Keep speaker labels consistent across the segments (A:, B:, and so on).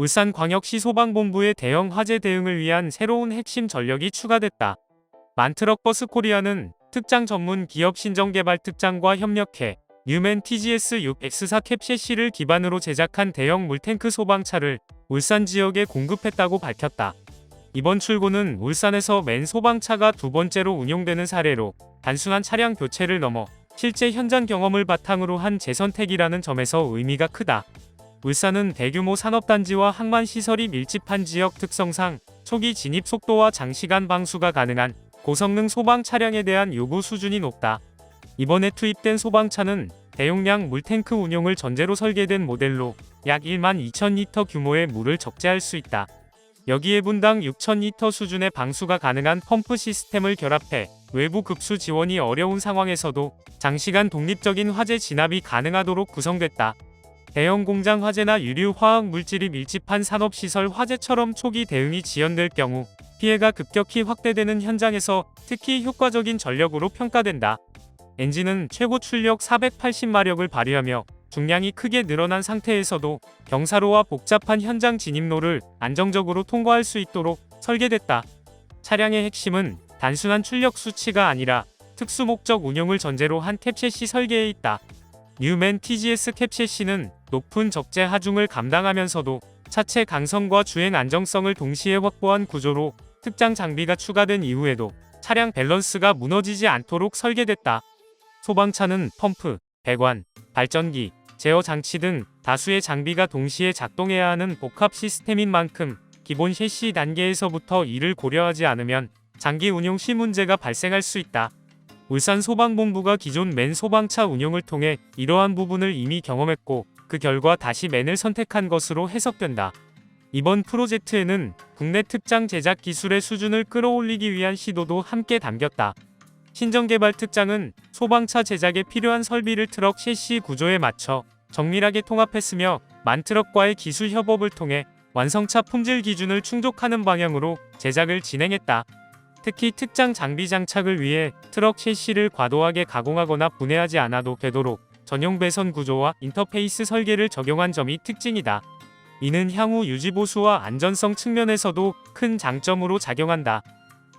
A: 울산광역시 소방본부의 대형 화재 대응을 위한 새로운 핵심 전력이 추가됐다. 만트럭 버스 코리아는 특장 전문 기업 신정개발 특장과 협력해 뉴맨 TGS-6X4 캡셰시를 기반으로 제작한 대형 물탱크 소방차를 울산 지역에 공급했다고 밝혔다. 이번 출고는 울산에서 맨 소방차가 두 번째로 운용되는 사례로 단순한 차량 교체를 넘어 실제 현장 경험을 바탕으로 한 재선택이라는 점에서 의미가 크다. 울산은 대규모 산업단지와 항만 시설이 밀집한 지역 특성상 초기 진입 속도와 장시간 방수가 가능한 고성능 소방 차량에 대한 요구 수준이 높다. 이번에 투입된 소방차는 대용량 물탱크 운용을 전제로 설계된 모델로 약 1만 2천 리터 규모의 물을 적재할 수 있다. 여기에 분당 6천 리터 수준의 방수가 가능한 펌프 시스템을 결합해 외부 급수 지원이 어려운 상황에서도 장시간 독립적인 화재 진압이 가능하도록 구성됐다. 대형 공장 화재나 유류 화학 물질이 밀집한 산업시설 화재처럼 초기 대응이 지연될 경우 피해가 급격히 확대되는 현장에서 특히 효과적인 전력으로 평가된다. 엔진은 최고 출력 480마력을 발휘하며 중량이 크게 늘어난 상태에서도 경사로와 복잡한 현장 진입로를 안정적으로 통과할 수 있도록 설계됐다. 차량의 핵심은 단순한 출력 수치가 아니라 특수 목적 운용을 전제로 한 캡셰시 설계에 있다. 뉴맨 TGS 캡셰시는 높은 적재 하중을 감당하면서도 차체 강성과 주행 안정성을 동시에 확보한 구조로 특장 장비가 추가된 이후에도 차량 밸런스가 무너지지 않도록 설계됐다. 소방차는 펌프, 배관, 발전기, 제어 장치 등 다수의 장비가 동시에 작동해야 하는 복합 시스템인 만큼 기본 셰시 단계에서부터 이를 고려하지 않으면 장기 운용 시 문제가 발생할 수 있다. 울산 소방본부가 기존 맨 소방차 운용을 통해 이러한 부분을 이미 경험했고 그 결과 다시 맨을 선택한 것으로 해석된다. 이번 프로젝트에는 국내 특장 제작 기술의 수준을 끌어올리기 위한 시도도 함께 담겼다. 신정개발 특장은 소방차 제작에 필요한 설비를 트럭 셰시 구조에 맞춰 정밀하게 통합했으며 만트럭과의 기술 협업을 통해 완성차 품질 기준을 충족하는 방향으로 제작을 진행했다. 특히 특장 장비 장착을 위해 트럭 셰시를 과도하게 가공하거나 분해하지 않아도 되도록 전용 배선 구조와 인터페이스 설계를 적용한 점이 특징이다. 이는 향후 유지 보수와 안전성 측면에서도 큰 장점으로 작용한다.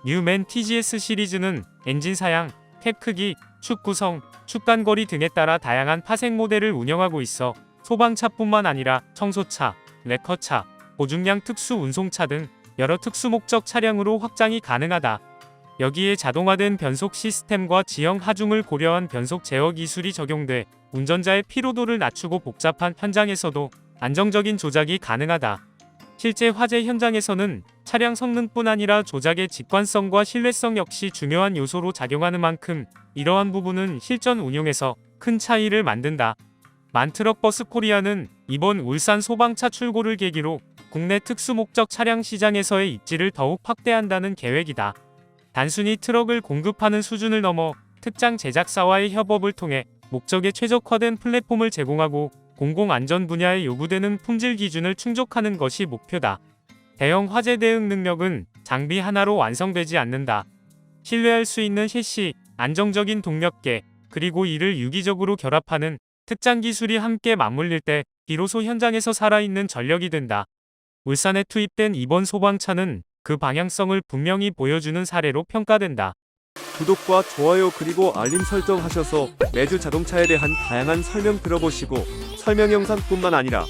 A: 뉴맨 TGS 시리즈는 엔진 사양, 캡 크기, 축 구성, 축간거리 등에 따라 다양한 파생 모델을 운영하고 있어 소방차뿐만 아니라 청소차, 레커차, 보중량 특수 운송차 등 여러 특수 목적 차량으로 확장이 가능하다. 여기에 자동화된 변속 시스템과 지형 하중을 고려한 변속 제어 기술이 적용돼 운전자의 피로도를 낮추고 복잡한 현장에서도 안정적인 조작이 가능하다. 실제 화재 현장에서는 차량 성능뿐 아니라 조작의 직관성과 신뢰성 역시 중요한 요소로 작용하는 만큼 이러한 부분은 실전 운용에서 큰 차이를 만든다. 만트럭 버스 코리아는 이번 울산 소방차 출고를 계기로 국내 특수 목적 차량 시장에서의 입지를 더욱 확대한다는 계획이다. 단순히 트럭을 공급하는 수준을 넘어 특장 제작사와의 협업을 통해 목적에 최적화된 플랫폼을 제공하고 공공안전 분야에 요구되는 품질 기준을 충족하는 것이 목표다. 대형 화재 대응 능력은 장비 하나로 완성되지 않는다. 신뢰할 수 있는 셰시, 안정적인 동력계, 그리고 이를 유기적으로 결합하는 특장 기술이 함께 맞물릴 때 비로소 현장에서 살아있는 전력이 된다. 울산에 투입된 이번 소방차는 그 방향성을 분명히 보여주는 사례로 평가된다.
B: 구독과 좋아요 그리고 알림 설정하셔서 매주 자동차에 대한 다양한 설명 들어보시고 설명 영상뿐만 아니라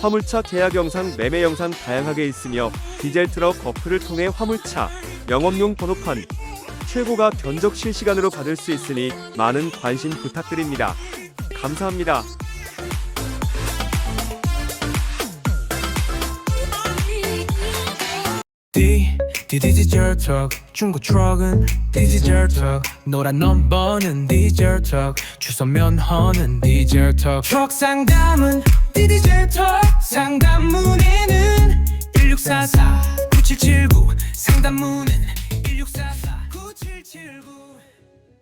B: 화물차 계약 영상, 매매 영상 다양하게 있으며 디젤 트럭 어플을 통해 화물차 영업용 번호판 최고가 견적 실시간으로 받을 수 있으니 많은 관심 부탁드립니다. 감사합니다.
C: D D 디지털 턱 중고 트럭은 디지털 턱 노란 넘버는 디지털 턱 주소 면허는 디지털 턱 트럭 상담은 디지털 턱 상담